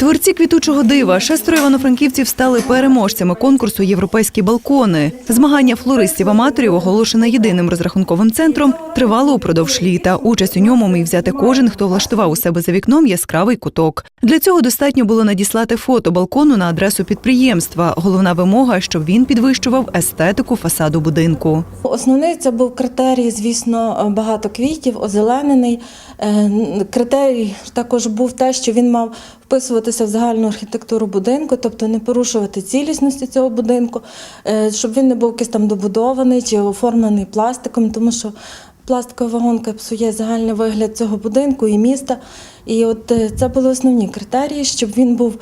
Творці квітучого дива шестеро івано-франківців стали переможцями конкурсу Європейські балкони. Змагання флористів-аматорів, оголошене єдиним розрахунковим центром, тривало упродовж літа. Участь у ньому міг взяти кожен, хто влаштував у себе за вікном яскравий куток. Для цього достатньо було надіслати фото балкону на адресу підприємства. Головна вимога, щоб він підвищував естетику фасаду будинку. Основний це був критерій, звісно, багато квітів, озеленений. Е, Критерій також був те, що він мав вписуватися в загальну архітектуру будинку, тобто не порушувати цілісності цього будинку, е, щоб він не був якийсь там добудований чи оформлений пластиком, тому що пластикова вагонка псує загальний вигляд цього будинку і міста. І от е, це були основні критерії, щоб він був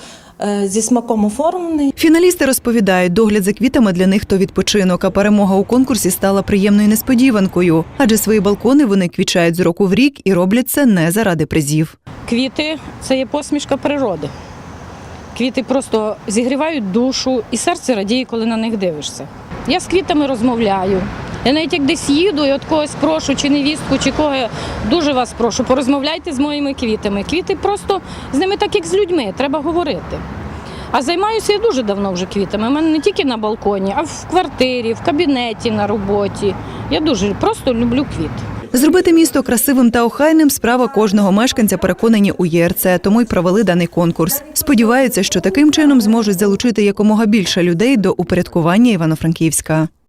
зі смаком оформлений. Фіналісти розповідають, догляд за квітами для них то відпочинок, а перемога у конкурсі стала приємною несподіванкою, адже свої балкони вони квічають з року в рік і роблять це не заради призів. Квіти це є посмішка природи. Квіти просто зігрівають душу, і серце радіє, коли на них дивишся. Я з квітами розмовляю. Я навіть як десь їду і от когось прошу, чи невістку, чи кого дуже вас прошу, порозмовляйте з моїми квітами. Квіти просто з ними так, як з людьми, треба говорити. А займаюся я дуже давно вже квітами. У мене не тільки на балконі, а в квартирі, в кабінеті, на роботі. Я дуже просто люблю квіти. Зробити місто красивим та охайним справа кожного мешканця переконані у ЄРЦ, тому й провели даний конкурс. Сподіваються, що таким чином зможуть залучити якомога більше людей до упорядкування Івано-Франківська.